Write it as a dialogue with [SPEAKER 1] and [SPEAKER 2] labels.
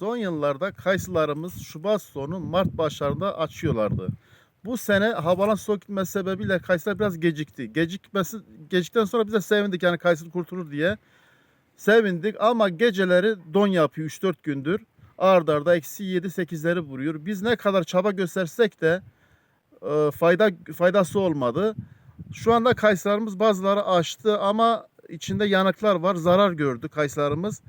[SPEAKER 1] Son yıllarda kayısılarımız Şubat sonu Mart başlarında açıyorlardı. Bu sene havalan soğuk gitmesi sebebiyle kayısılar biraz gecikti. Gecikmesi gecikten sonra biz de sevindik yani kayısı kurtulur diye. Sevindik ama geceleri don yapıyor 3-4 gündür. Arda arda eksi 7-8'leri vuruyor. Biz ne kadar çaba göstersek de e, fayda faydası olmadı. Şu anda kayısılarımız bazıları açtı ama içinde yanıklar var. Zarar gördü kayısılarımız.